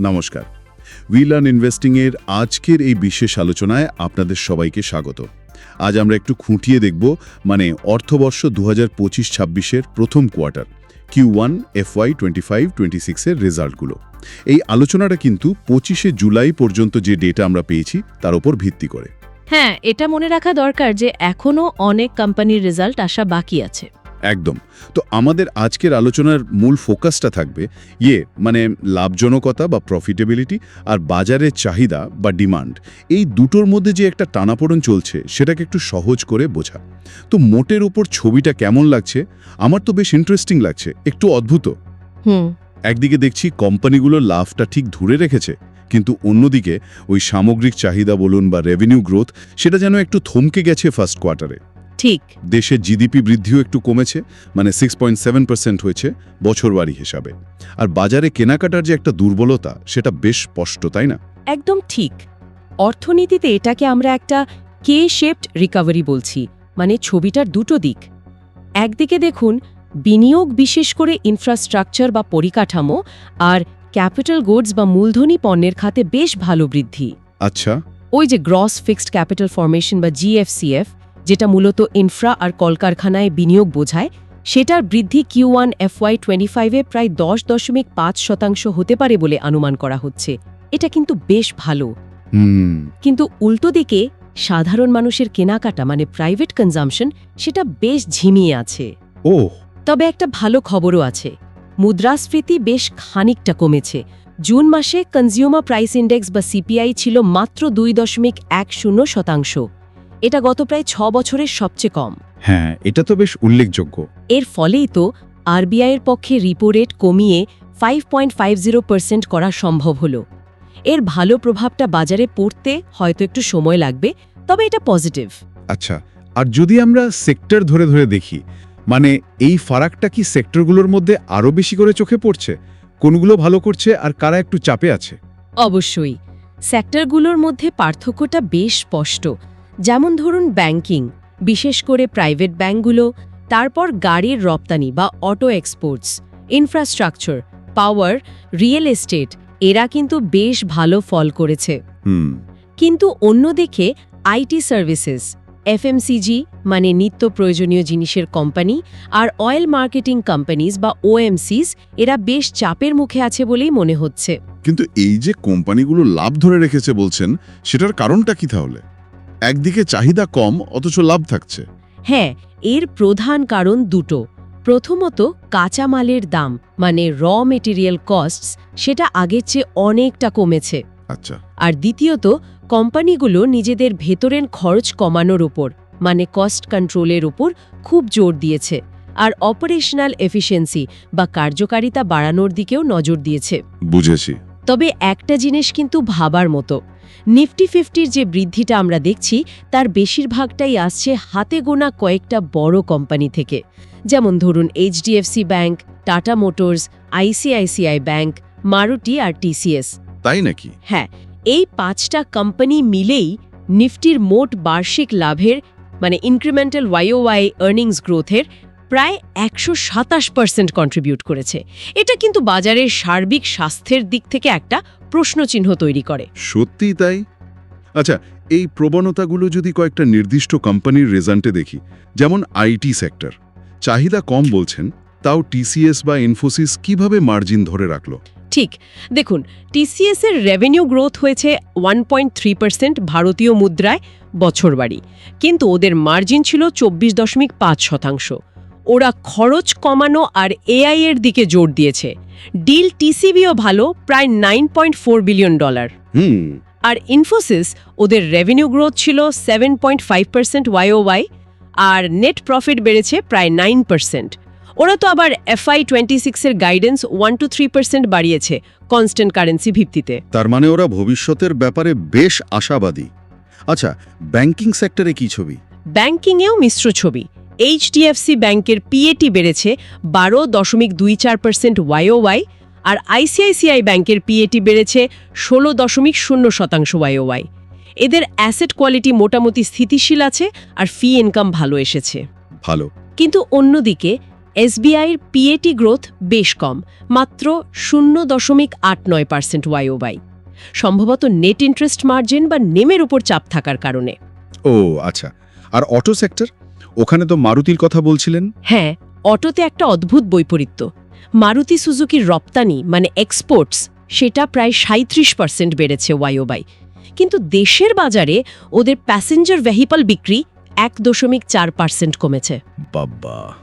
নমস্কার। উইলান ইনভেস্টিংয়ের আজকের এই বিশেষ আলোচনায় আপনাদের সবাইকে স্বাগত। আজ আমরা একটু খুঁটিয়ে দেখব মানে অর্থবর্ষ দু হাজার পঁচিশ ছাব্বিশের প্রথম quarter Q one FY twenty five twenty সিক্সের রেজাল্টগুলো। এই আলোচনাটা কিন্তু পঁচিশে জুলাই পর্যন্ত যে ডেটা আমরা পেয়েছি, তার উপর ভিত্তি করে। হ্যাঁ এটা মনে রাখা দরকার যে এখনও অনেক কোম্পানির রেজাল্ট আসা বাকি আছে। একদম। তো আমাদের আজকের আলোচনার মূল ফোকাসটা থাকবে ইয়ে মানে লাভজনকতা বা প্রফিটেবিলিটি আর বাজারের চাহিদা বা ডিমান্ড এই দুটোর মধ্যে যে একটা টানাপোড়ন চলছে সেটাকে একটু সহজ করে বোঝা। তো মোটের ওপর ছবিটা কেমন লাগছে? আমার তো বেশ ইন্টারেস্টিং লাগছে। একটু অদ্ভুত। হুম। একদিকে দেখছি কোম্পানিগুলোর লাভটা ঠিক ধরে রেখেছে কিন্তু অন্যদিকে ওই সামগ্রিক চাহিদা বলুন বা রেভিনিউ গ্রোথ সেটা যেন একটু থমকে গেছে ফার্স্ট কোয়ার্টারে ঠিক। দেশের জিডিপি বৃদ্ধিও একটু কমেছে মানে সিক্স পয়েন্ট সেভেন পার্সেন্ট হয়েছে বছরবারি হিসাবে। আর বাজারে কেনাকাটার যে একটা দুর্বলতা সেটা বেশ স্পষ্ট তাই না? একদম ঠিক। অর্থনীতিতে এটাকে আমরা একটা কে শেপড রিকভারি বলছি মানে ছবিটার দুটো দিক। একদিকে দেখুন বিনিয়োগ বিশেষ করে ইনফ্রাস্ট্রাকচার বা পরিকাঠামো আর ক্যাপিটাল গুডস বা মূলধনী পণ্যের খাতে বেশ ভালো বৃদ্ধি। আচ্ছা। ওই যে গ্রস ফিক্সড ক্যাপিটাল ফরমেশন বা জিএফসিএফ যেটা মূলত ইনফ্রা আর কলকারখানায় বিনিয়োগ বোঝায় সেটার বৃদ্ধি কিউ ওয়ান এফওয়াই টোয়েন্টি ফাইভে প্রায় দশ দশমিক পাঁচ শতাংশ হতে পারে বলে অনুমান করা হচ্ছে। এটা কিন্তু বেশ ভালো। কিন্তু উল্টো দিকে সাধারণ মানুষের কেনাকাটা মানে প্রাইভেট কনজামশন সেটা বেশ ঝিমিয়ে আছে। ও তবে একটা ভালো খবরও আছে। মুদ্রাস্ফীতি বেশ খানিকটা কমেছে। জুন মাসে কনজিউমার প্রাইস ইন্ডেক্স বা সিপিআই ছিল মাত্র দুই দশমিক এক শূন্য শতাংশ। এটা গত প্রায় ছ বছরের সবচেয়ে কম। হ্যাঁ এটা তো বেশ উল্লেখযোগ্য। এর ফলেই তো আরবিআইয়ের পক্ষে রিপো রেট কমিয়ে five point five zero percent করা সম্ভব হল। এর ভালো প্রভাবটা বাজারে পড়তে হয়তো একটু সময় লাগবে তবে এটা পজিটিভ আচ্ছা আর যদি আমরা সেক্টর ধরে ধরে দেখি মানে এই ফারাকটা কি সেক্টরগুলোর মধ্যে আরও বেশি করে চোখে পড়ছে? কোনগুলো ভালো করছে আর কারা একটু চাপে আছে? অবশ্যই। সেক্টরগুলোর মধ্যে পার্থক্যটা বেশ স্পষ্ট। যেমন ধরুন ব্যাংকিং বিশেষ করে প্রাইভেট ব্যাংকগুলো তারপর গাড়ির রপ্তানি বা auto exports infrastructure power real estate এরা কিন্তু বেশ ভালো ফল করেছে। কিন্তু অন্যদিকে আইটি সার্ভিসেস এফএমসিজি মানে নিত্য প্রয়োজনীয় জিনিসের কোম্পানি আর অয়েল মার্কেটিং কোম্পানিজ বা ওএমসিস এরা বেশ চাপের মুখে আছে বলেই মনে হচ্ছে। কিন্তু এই যে কোম্পানিগুলো লাভ ধরে রেখেছে বলছেন সেটার কারণটা কি তাহলে? একদিকে চাহিদা কম অথচ লাভ থাকছে। হ্যাঁ এর প্রধান কারণ দুটো। প্রথমত কাঁচামালের দাম মানে র মেটেরিয়াল কস্টস সেটা আগের চেয়ে অনেকটা কমেছে। আচ্ছা। আর দ্বিতীয়ত কোম্পানিগুলো নিজেদের ভেতরের খরচ কমানোর ওপর মানে কস্ট কন্ট্রোলের ওপর খুব জোর দিয়েছে। আর অপারেশনাল এফিসিয়েন্সি বা কার্যকারিতা বাড়ানোর দিকেও নজর দিয়েছে। বুঝেছি। তবে একটা জিনিস কিন্তু ভাবার মতো নিফটি ফিফটির যে বৃদ্ধিটা আমরা দেখছি তার বেশিরভাগটাই আসছে হাতে গোনা কয়েকটা বড় কোম্পানি থেকে। যেমন ধরুন HDFC bank Tata Motors ICICI bank Maruti আর টিসিএস। তাই নাকি? হ্যাঁ এই পাঁচটা কোম্পানি মিলেই নিফটির মোট বার্ষিক লাভের মানে ইনক্রিমেন্টাল ওয়াইওয়াই আর্নিংস গ্রোথের প্রায় একশো সাতাশ পার্সেন্ট কন্ট্রিবিউট করেছে। এটা কিন্তু বাজারের সার্বিক স্বাস্থ্যের দিক থেকে একটা প্রশ্নচিহ্ন তৈরি করে। সত্যিই তাই? আচ্ছা এই প্রবণতাগুলো যদি কয়েকটা নির্দিষ্ট কোম্পানির রেজাল্টে দেখি যেমন আইটি সেক্টর চাহিদা কম বলছেন তাও টিসিএস বা ইনফোসিস কীভাবে মার্জিন ধরে রাখল? ঠিক দেখুন টিসিএস এর রেভিনিউ গ্রোথ হয়েছে ওয়ান পয়েন্ট থ্রি পার্সেন্ট ভারতীয় মুদ্রায় বছরবাড়ি কিন্তু ওদের মার্জিন ছিল চব্বিশ দশমিক পাঁচ শতাংশ। ওরা খরচ কমানো আর এআই এর দিকে জোর দিয়েছে। ডিল টিসিবিও ভালো প্রায় nine point four billion dollar. হুম। আর ইনফোসিস ওদের রেভিনিউ গ্রোথ ছিল seven point five percent Y আর নেট প্রফিট বেড়েছে প্রায় নাইন পার্সেন্ট ওরা তো আবার এফআই টোয়েন্টি সিক্সের guidance one two three percent বাড়িয়েছে কনস্ট্যান্ট কারেন্সি ভিত্তিতে। তার মানে ওরা ভবিষ্যতের ব্যাপারে বেশ আশাবাদী। আচ্ছা ব্যাংকিং সেক্টরে কি ছবি? ব্যাংকিংয়েও মিশ্র ছবি। এইচডিএফসি ব্যাংকের পিএটি বেড়েছে বারো দশমিক দুই চার পার্সেন্ট ওয়াই আর আইসিআইসিআই ব্যাংকের পিএটি বেড়েছে ষোলো দশমিক শূন্য শতাংশ ওয়াই এদের অ্যাসেট কোয়ালিটি মোটামুটি স্থিতিশীল আছে আর ফি ইনকাম ভালো এসেছে। ভালো। কিন্তু অন্যদিকে এসবিআইয়ের পিএটি গ্রোথ বেশ কম মাত্র শূন্য দশমিক আট নয় পার্সেন্ট ওয়াইওবাই সম্ভবত নেট ইন্টারেস্ট মার্জিন বা নেমের উপর চাপ থাকার কারণে। ও আচ্ছা। আর অটো সেক্টর? ওখানে তো মারুতির কথা বলছিলেন। হ্যাঁ অটোতে একটা অদ্ভুত বৈপরীত্য। মারুতি সুজুকির রপ্তানি মানে এক্সপোর্টস সেটা প্রায় সাঁত্রিশ পার্সেন্ট বেড়েছে ওয়াইওবাই। কিন্তু দেশের বাজারে ওদের প্যাসেঞ্জার ভেহিকল বিক্রি এক দশমিক চার পার্সেন্ট কমেছে। বাব্বা।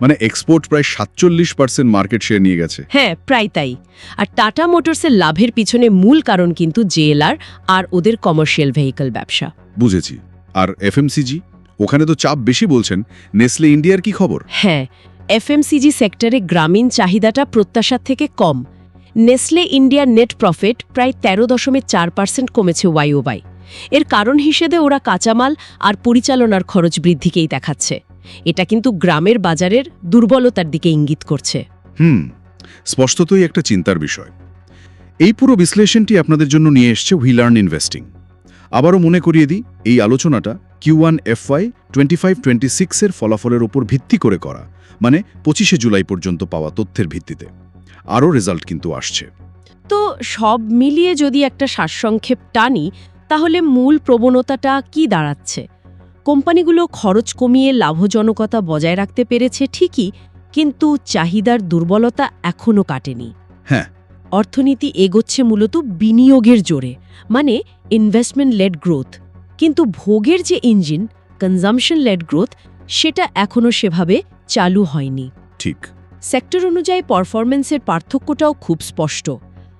মানে এক্সপোর্ট প্রায় সাতচল্লিশ পার্সেন্ট মার্কেট শেয়ার নিয়ে গেছে। হ্যাঁ প্রায় তাই। আর টাটা মোটরসের লাভের পিছনে মূল কারণ কিন্তু জেএলআর আর ওদের কমার্শিয়াল ভেহিকল ব্যবসা। বুঝেছি। আর এফএমসিজি? ওখানে তো চাপ বেশি বলছেন। নেসলে ইন্ডিয়ার কি খবর? হ্যাঁ এফএমসিজি সেক্টরে গ্রামীণ চাহিদাটা প্রত্যাশার থেকে কম। নেসলে ইন্ডিয়ার নেট প্রফিট প্রায় তেরো দশমিক চার পার্সেন্ট কমেছে ওয়াইওবাই এর কারণ হিসেবে ওরা কাঁচামাল আর পরিচালনার খরচ বৃদ্ধিকেই দেখাচ্ছে। এটা কিন্তু গ্রামের বাজারের দুর্বলতার দিকে ইঙ্গিত করছে। হুম স্পষ্টতই একটা চিন্তার বিষয়। এই পুরো বিশ্লেষণটি আপনাদের জন্য নিয়ে এসছে হুইলার্ন ইনভেস্টিং। আবারও মনে করিয়ে দিই এই আলোচনাটা Q one FY twenty five twenty সিক্সের ফলাফলের ওপর ভিত্তি করে করা মানে পঁচিশে জুলাই পর্যন্ত পাওয়া তথ্যের ভিত্তিতে। আরও রেজাল্ট কিন্তু আসছে। তো সব মিলিয়ে যদি একটা সারসংক্ষেপ টানি তাহলে মূল প্রবণতাটা কি দাঁড়াচ্ছে? কোম্পানিগুলো খরচ কমিয়ে লাভজনকতা বজায় রাখতে পেরেছে ঠিকই কিন্তু চাহিদার দুর্বলতা এখনও কাটেনি। হ্যাঁ। অর্থনীতি এগোচ্ছে মূলত বিনিয়োগের জোরে মানে ইনভেস্টমেন্ট লেড গ্রোথ কিন্তু ভোগের যে ইঞ্জিন কনজামশন লেড গ্রোথ সেটা এখনও সেভাবে চালু হয়নি। ঠিক। সেক্টর অনুযায়ী পারফরমেন্সের পার্থক্যটাও খুব স্পষ্ট।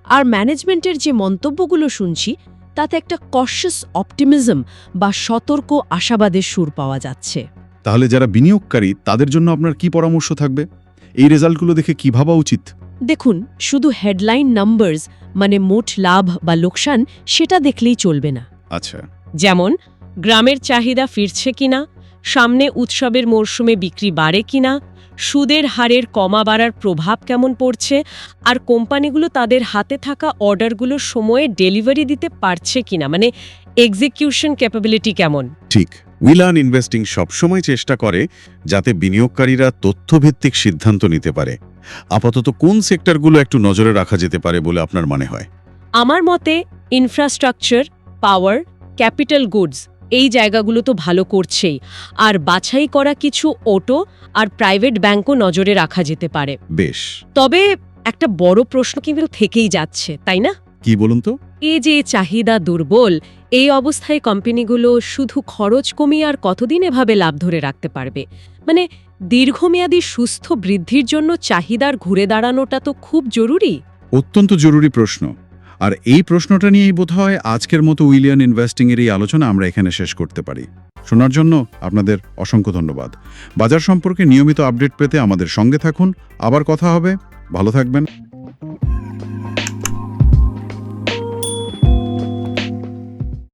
আর ম্যানেজমেন্টের যে মন্তব্যগুলো শুনছি তাতে একটা কশাস অপটিমিজম বা সতর্ক আশাবাদের সুর পাওয়া যাচ্ছে। তাহলে যারা বিনিয়োগকারী তাদের জন্য আপনার কি পরামর্শ থাকবে? এই রেজাল্টগুলো দেখে কি ভাবা উচিত? দেখুন শুধু হেডলাইন নাম্বারস মানে মোট লাভ বা লোকসান সেটা দেখলেই চলবে না। আচ্ছা। যেমন গ্রামের চাহিদা ফিরছে কিনা সামনে উৎসবের মরশুমে বিক্রি বাড়ে কিনা সুদের হারের কমা বাড়ার প্রভাব কেমন পড়ছে আর কোম্পানিগুলো তাদের হাতে থাকা অর্ডারগুলো সময়ে ডেলিভারি দিতে পারছে কিনা মানে এক্সিকিউশন ক্যাপাবিলিটি কেমন? ঠিক উইলান ইনভেস্টিং সবসময় চেষ্টা করে যাতে বিনিয়োগকারীরা তথ্যভিত্তিক সিদ্ধান্ত নিতে পারে। আপাতত কোন সেক্টরগুলো একটু নজরে রাখা যেতে পারে বলে আপনার মনে হয়? আমার মতে ইনফ্রাস্ট্রাকচার পাওয়ার ক্যাপিটাল গুডস। এই জায়গাগুলো তো ভালো করছেই। আর বাছাই করা কিছু অটো আর প্রাইভেট ব্যাংকও নজরে রাখা যেতে পারে। বেশ। তবে একটা বড় প্রশ্ন কিন্তু থেকেই যাচ্ছে তাই না? কি বলুন তো? এই যে চাহিদা দুর্বল এই অবস্থায় কোম্পানিগুলো শুধু খরচ কমিয়ে আর কতদিন এভাবে লাভ ধরে রাখতে পারবে? মানে দীর্ঘমেয়াদী সুস্থ বৃদ্ধির জন্য চাহিদার ঘুরে দাঁড়ানোটা তো খুব জরুরি। অত্যন্ত জরুরি প্রশ্ন। আর এই প্রশ্নটা নিয়েই বোধ হয় আজকের মতো উইলিয়ান ইনভেস্টিং এর এই আলোচনা আমরা এখানে শেষ করতে পারি। শোনার জন্য আপনাদের অসংখ্য ধন্যবাদ। বাজার সম্পর্কে নিয়মিত আপডেট পেতে আমাদের সঙ্গে থাকুন। আবার কথা হবে। ভালো থাকবেন।